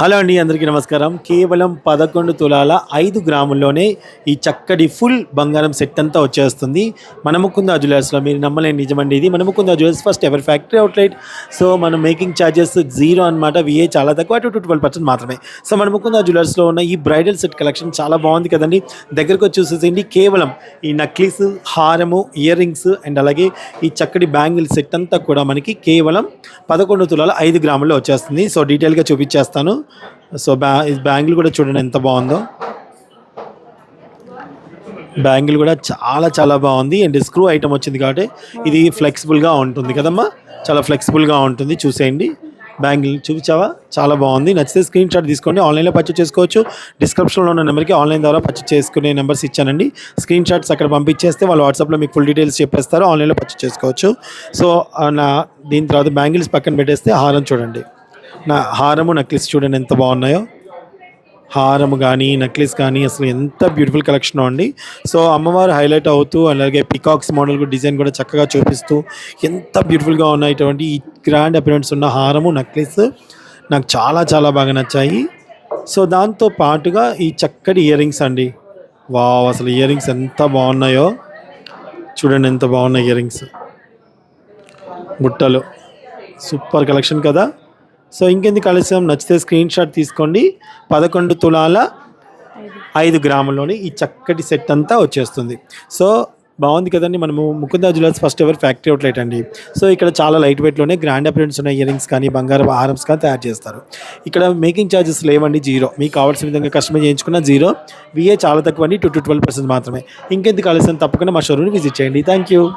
Hello అండి అందరికీ నమస్కారం. కేవలం పదకొండు తులాల ఐదు గ్రాముల్లోనే ఈ చక్కటి ఫుల్ బంగారం సెట్ అంతా వచ్చేస్తుంది. మనముకుంద జ్యువెలర్స్లో మీరు నమ్మలేని నిజమండి ఇది. మనముకుంద jewellers first ever factory outlet. So మనం మేకింగ్ ఛార్జెస్ జీరో అనమాట విఏ చాలా తక్కువ టూ టు ట్వెల్వ్ పర్సెంట్ మాత్రమే. సో మన ముకుంద జ్యువెలర్స్లో ఉన్న ఈ బ్రైడల్ సెట్ కలెక్షన్ చాలా బాగుంది కదండి. దగ్గరకు వచ్చి చూసేసేయండి. కేవలం ఈ నక్లీస్ హారము ఇయర్ రింగ్స్ అండ్ అలాగే ఈ చక్కటి బ్యాంగిల్ సెట్ అంతా కూడా మనకి కేవలం పదకొండు తులాల ఐదు గ్రాముల్లో వచ్చేస్తుంది. సో డీటెయిల్గా చూపించేస్తాను. సో బ్యా ఈ బ్యాంగిల్ కూడా చూడండి ఎంత బాగుందో. బ్యాంగిల్ కూడా చాలా చాలా బాగుంది. అండ్ స్క్రూ ఐటమ్ వచ్చింది కాబట్టి ఇది ఫ్లెక్సిబుల్గా ఉంటుంది కదమ్మా. చాలా ఫ్లెక్సిబుల్గా ఉంటుంది. చూసేయండి. బ్యాంగిల్ చూపించావా? చాలా బాగుంది. నచ్చితే స్క్రీన్ షాట్ తీసుకోండి. ఆన్లైన్లో పర్చేస్ చేసుకోవచ్చు. డిస్క్రిప్షన్లో ఉన్న నెంబర్కి ఆన్లైన్ ద్వారా పర్చేస్ చేసుకునే నెంబర్స్ ఇచ్చానండి. స్క్రీన్ షాట్స్ అక్కడ పంపించేస్తే వాళ్ళు వాట్సాప్లో మీకు ఫుల్ డీటెయిల్స్ చెప్పేస్తారు. ఆన్లైన్లో పర్చేస్ చేసుకోవచ్చు. సో నా దీని తర్వాత బ్యాంగిల్స్ పక్కన పెట్టేస్తే హారం చూడండి. నా హారము నెక్లెస్ చూడండి ఎంత బాగున్నాయో. హారము కానీ నెక్లెస్ కానీ అసలు ఎంత బ్యూటిఫుల్ కలెక్షన్ అండి. సో అమ్మవారు హైలైట్ అవుతూ అలాగే పికాక్స్ మోడల్ డిజైన్ కూడా చక్కగా చూపిస్తూ ఎంత బ్యూటిఫుల్గా ఉన్నాయి. ఇటువంటి ఈ గ్రాండ్ అపిరెన్స్ ఉన్న హారము నెక్లెస్ నాకు చాలా చాలా బాగా నచ్చాయి. సో దాంతో పాటుగా ఈ చక్కటి ఇయర్ రింగ్స్ అండి. వావ్ అసలు ఇయర్ రింగ్స్ ఎంత బాగున్నాయో. చూడండి ఎంత బాగున్నాయి ఇయర్ రింగ్స్ బుట్టలు. సూపర్ కలెక్షన్ కదా. సో ఇంకెందుకు ఆలస్యం? నచ్చితే స్క్రీన్ షాట్ తీసుకోండి. పదకొండు తులాల ఐదు గ్రాముల్లోని ఈ చక్కటి సెట్ అంతా వచ్చేస్తుంది. సో బాగుంది కదండి. మనము Mukunda jewellers first ever factory outlet అండి. సో ఇక్కడ చాలా లైట్ వెయిట్లోనే గ్రాండ్ అపిరెన్స్ ఉన్న ఇయర్ రింగ్స్ కానీ బంగారం హారమ్స్ కానీ తయారు చేస్తారు. ఇక్కడ మేకింగ్ ఛార్జెస్ లేవండి జీరో మీకు కావాల్సిన విధంగా కస్టమర్ చేయించుకున్న జీరో విఏ చాలా తక్కువ అండి టూ టు ట్వెల్వ్ పర్సెంట్ మాత్రమే. ఇంకెందుకు ఆలస్యం? తప్పకుండా మా షోరూమ్ని విజిట్ చేయండి. Thank you